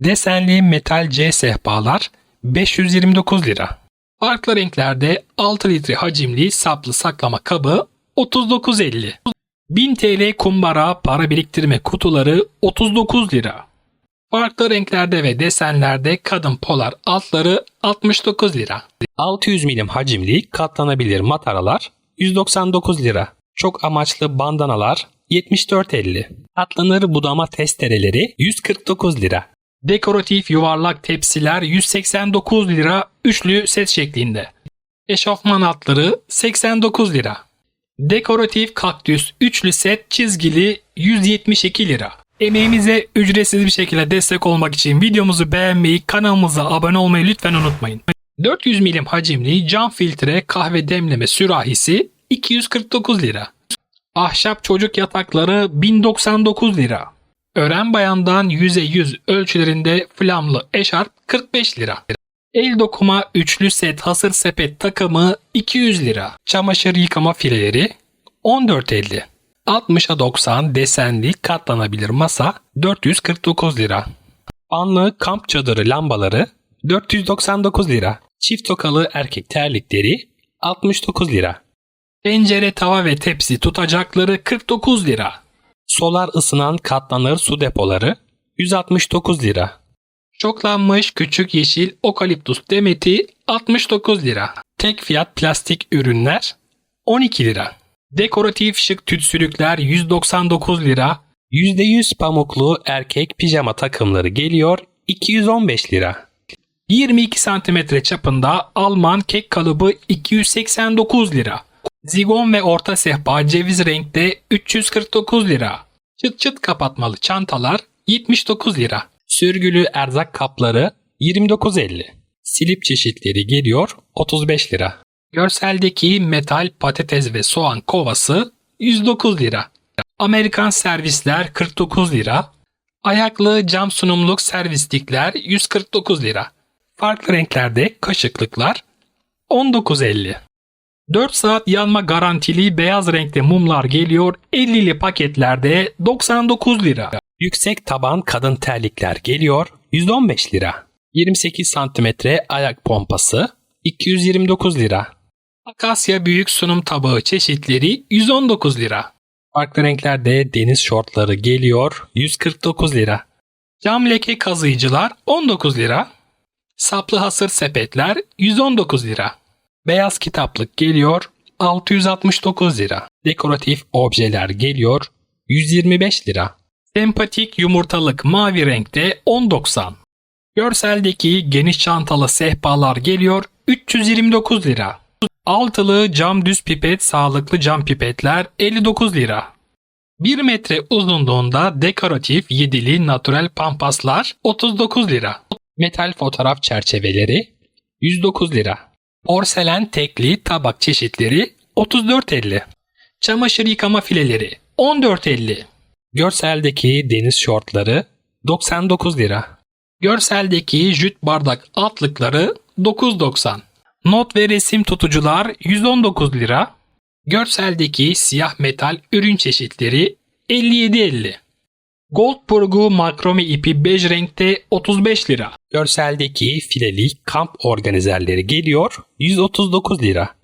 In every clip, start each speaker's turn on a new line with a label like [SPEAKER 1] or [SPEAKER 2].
[SPEAKER 1] Desenli metal C sehpalar 529 lira. Farklı renklerde 6 litre hacimli saplı saklama kabı 39.50. 1000 TL kumbara para biriktirme kutuları 39 lira. Farklı renklerde ve desenlerde kadın polar altları 69 lira. 600 milim hacimli katlanabilir mataralar 199 lira. Çok amaçlı bandanalar 74.50. Katlanır budama testereleri 149 lira. Dekoratif yuvarlak tepsiler 189 lira üçlü set şeklinde. Eşofman altları 89 lira. Dekoratif kaktüs üçlü set çizgili 172 lira. Emeğimize ücretsiz bir şekilde destek olmak için videomuzu beğenmeyi, kanalımıza abone olmayı lütfen unutmayın. 400 milim hacimli cam filtre kahve demleme sürahisi 249 lira. Ahşap çocuk yatakları 1099 lira. Ören bayandan yüze yüz ölçülerinde flamlı eşarp 45 lira. El dokuma üçlü set hasır sepet takımı 200 lira. Çamaşır yıkama fileleri 14.50. 60'a 90 desenli katlanabilir masa 449 lira. Fanlı kamp çadırı lambaları 499 lira. Çift tokalı erkek terlikleri 69 lira. Tencere, tava ve tepsi tutacakları 49 lira. Solar ısınan katlanır su depoları 169 lira. Çoklanmış küçük yeşil okaliptus demeti 69 lira. Tek fiyat plastik ürünler 12 lira. Dekoratif şık tütsülükler 199 lira. %100 pamuklu erkek pijama takımları geliyor 215 lira. 22 cm çapında Alman kek kalıbı 289 lira. Zigon ve orta sehpa ceviz renkte 349 lira. Çıt çıt kapatmalı çantalar 79 lira. Sürgülü erzak kapları 29.50. Silip çeşitleri geliyor 35 lira. Görseldeki metal patates ve soğan kovası 109 lira. Amerikan servisler 49 lira. Ayaklı cam sunumluk servislikler 149 lira. Farklı renklerde kaşıklıklar 19.50. 4 saat yanma garantili beyaz renkte mumlar geliyor 50'li paketlerde 99 lira. Yüksek taban kadın terlikler geliyor 115 lira. 28 santimetre ayak pompası 229 lira. Akasya büyük sunum tabağı çeşitleri 119 lira. Farklı renklerde deniz şortları geliyor 149 lira. Cam leke kazıyıcılar 19 lira. Saplı hasır sepetler 119 lira. Beyaz kitaplık geliyor 669 lira. Dekoratif objeler geliyor 125 lira. Sempatik yumurtalık mavi renkte 10.90. Görseldeki geniş çantalı sehpalar geliyor 329 lira. Altılı cam düz pipet sağlıklı cam pipetler 59 lira. 1 metre uzunluğunda dekoratif yedili natural pampaslar 39 lira. Metal fotoğraf çerçeveleri 109 lira. Porselen tekli tabak çeşitleri 34.50. Çamaşır yıkama fileleri 14.50. Görseldeki deniz şortları 99 lira. Görseldeki jüt bardak altlıkları 9.90. Not ve resim tutucular 119 lira. Görseldeki siyah metal ürün çeşitleri 57.50. Goldburgu makrome ipi bej renkte 35 lira. Görseldeki fileli kamp organizerleri geliyor 139 lira.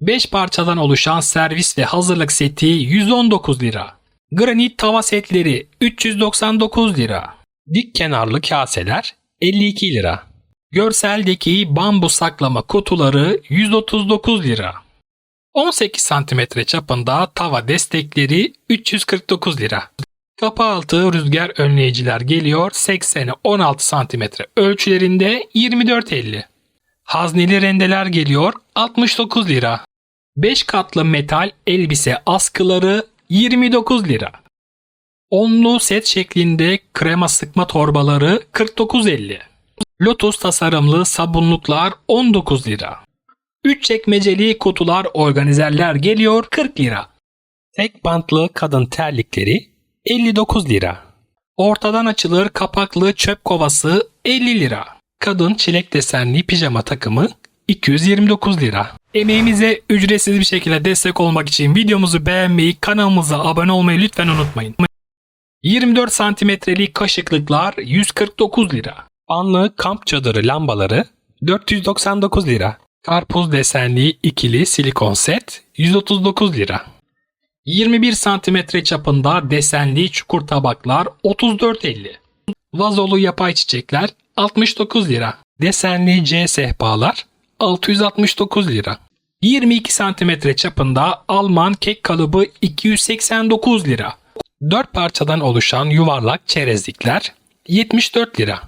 [SPEAKER 1] 5 parçadan oluşan servis ve hazırlık seti 119 lira. Granit tava setleri 399 lira. Dik kenarlı kaseler 52 lira. Görseldeki bambu saklama kutuları 139 lira. 18 cm çapında tava destekleri 349 lira. Kapı altı rüzgar önleyiciler geliyor 80'e 16 cm ölçülerinde 24.50. Hazneli rendeler geliyor 69 lira. 5 katlı metal elbise askıları 29 lira. Onlu set şeklinde krema sıkma torbaları 49.50. Lotus tasarımlı sabunluklar 19 lira. 3 çekmeceli kutular organizerler geliyor 40 lira. Tek bantlı kadın terlikleri 59 lira. Ortadan açılır kapaklı çöp kovası 50 lira. Kadın çilek desenli pijama takımı 229 lira. Emeğimize ücretsiz bir şekilde destek olmak için videomuzu beğenmeyi, kanalımıza abone olmayı lütfen unutmayın. 24 santimetrelik kaşıklıklar 149 lira. Anlı kamp çadırı lambaları 499 lira. Karpuz desenli ikili silikon set 139 lira. 21 santimetre çapında desenli çukur tabaklar 34.50. Vazolu yapay çiçekler 69 lira. Desenli C sehpalar 669 lira. 22 santimetre çapında Alman kek kalıbı 289 lira. 4 parçadan oluşan yuvarlak çerezlikler 74 lira.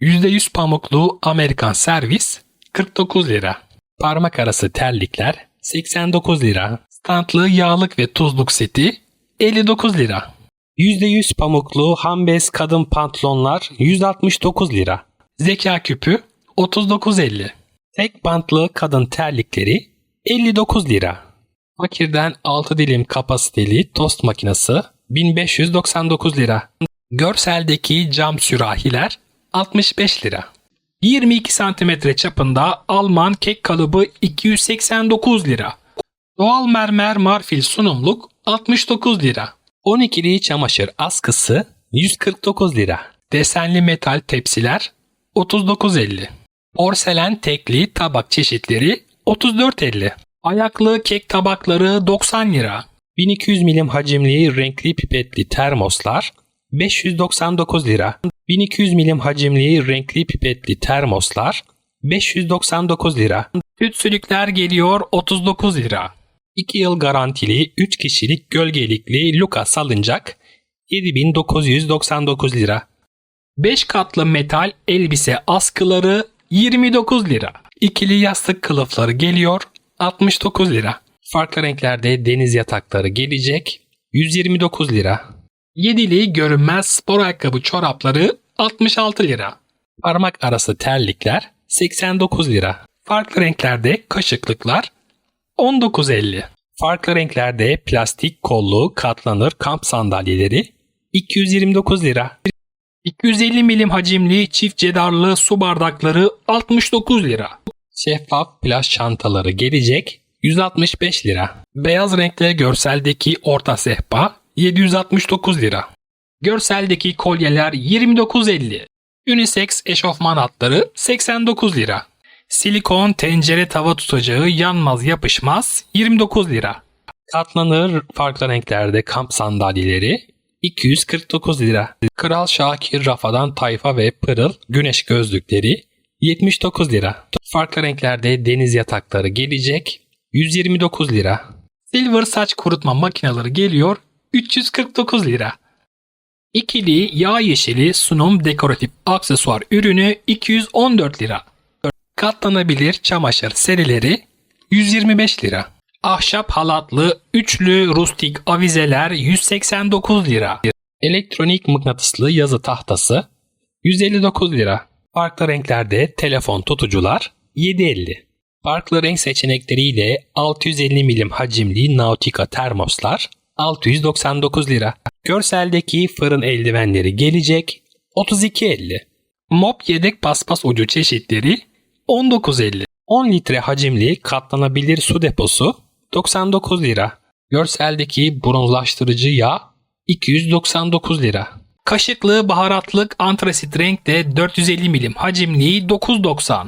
[SPEAKER 1] %100 pamuklu Amerikan servis 49 lira. Parmak arası terlikler 89 lira. Standlı yağlık ve tuzluk seti 59 lira. %100 pamuklu hambez kadın pantolonlar 169 lira. Zeka küpü 39.50. Tek bantlı kadın terlikleri 59 lira. Fakirden 6 dilim kapasiteli tost makinesi 1599 lira. Görseldeki cam sürahiler 65 lira. 22 santimetre çapında Alman kek kalıbı 289 lira. Doğal mermer marfil sunumluk 69 lira. 12'li çamaşır askısı 149 lira. Desenli metal tepsiler 39.50. Porselen tekli tabak çeşitleri 34.50. Ayaklı kek tabakları 90 lira. 1200 milim hacimli renkli pipetli termoslar 599 lira. 1200 milim hacimli renkli pipetli termoslar 599 lira. Tütsülükler geliyor 39 lira. 2 yıl garantili 3 kişilik gölgelikli Luka salıncak 7999 lira. 5 katlı metal elbise askıları 29 lira. İkili yastık kılıfları geliyor 69 lira. Farklı renklerde deniz yatakları gelecek 129 lira. Yedili görünmez spor ayakkabı çorapları 66 lira. Parmak arası terlikler 89 lira. Farklı renklerde kaşıklıklar 19.50. Farklı renklerde plastik kollu katlanır kamp sandalyeleri 229 lira. 250 milim hacimli çift cedarlı su bardakları 69 lira. Şeffaf plaj çantaları gelecek 165 lira. Beyaz renkli görseldeki orta sehpa 769 lira. Görseldeki kolyeler 29.50. Unisex eşofman hatları 89 lira. Silikon tencere tava tutacağı yanmaz yapışmaz 29 lira. Katlanır farklı renklerde kamp sandalyeleri 249 lira. Kral Şakir Rafa'dan tayfa ve pırıl güneş gözlükleri 79 lira. Farklı renklerde deniz yatakları gelecek 129 lira. Silver saç kurutma makineleri geliyor 349 lira. İkili yağ yeşili sunum dekoratif aksesuar ürünü 214 lira. Katlanabilir çamaşır serileri 125 lira. Ahşap halatlı üçlü rustik avizeler 189 lira. Elektronik mıknatıslı yazı tahtası 159 lira. Farklı renklerde telefon tutucular 750. Farklı renk seçenekleriyle 650 milim hacimli Nautica termoslar 699 lira. Görseldeki fırın eldivenleri gelecek 32.50. Mop yedek paspas ucu çeşitleri 19.50. 10 litre hacimli katlanabilir su deposu 99 lira. Görseldeki bronzlaştırıcı yağ 299 lira. Kaşıklı baharatlık antrasit renkte 450 milim hacimli 9.90.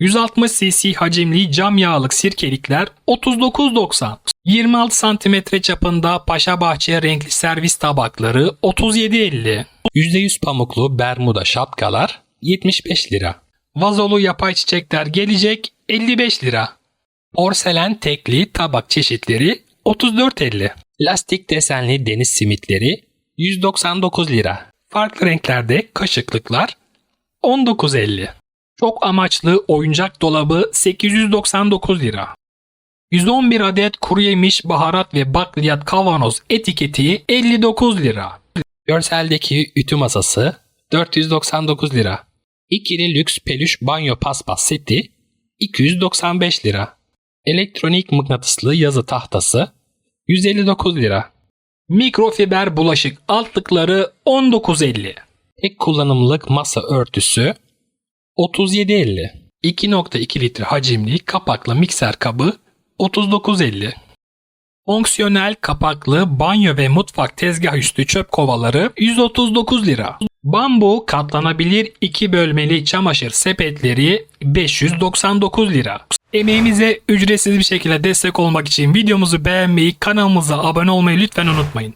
[SPEAKER 1] 160 cc hacimli cam yağlık sirkelikler 39.90. 26 santimetre çapında Paşabahçe renkli servis tabakları 37.50. %100 pamuklu bermuda şapkalar 75 lira. Vazolu yapay çiçekler gelecek 55 lira. Porselen tekli tabak çeşitleri 34.50. Lastik desenli deniz simitleri 199 lira. Farklı renklerde kaşıklıklar 19.50. Çok amaçlı oyuncak dolabı 899 lira. 111 adet kuru yemiş, baharat ve bakliyat kavanoz etiketi 59 lira. Görseldeki ütü masası 499 lira. İkili lüks peluş banyo paspas seti 295 lira. Elektronik mıknatıslı yazı tahtası 159 lira. Mikrofiber bulaşık altlıkları 19.50. Tek kullanımlık masa örtüsü 37.50. 2.2 litre hacimli kapaklı mikser kabı 39.50. Fonksiyonel kapaklı banyo ve mutfak tezgah üstü çöp kovaları 139 lira. Bambu katlanabilir 2 bölmeli çamaşır sepetleri 599 lira. Emeğimize ücretsiz bir şekilde destek olmak için videomuzu beğenmeyi, kanalımıza abone olmayı lütfen unutmayın.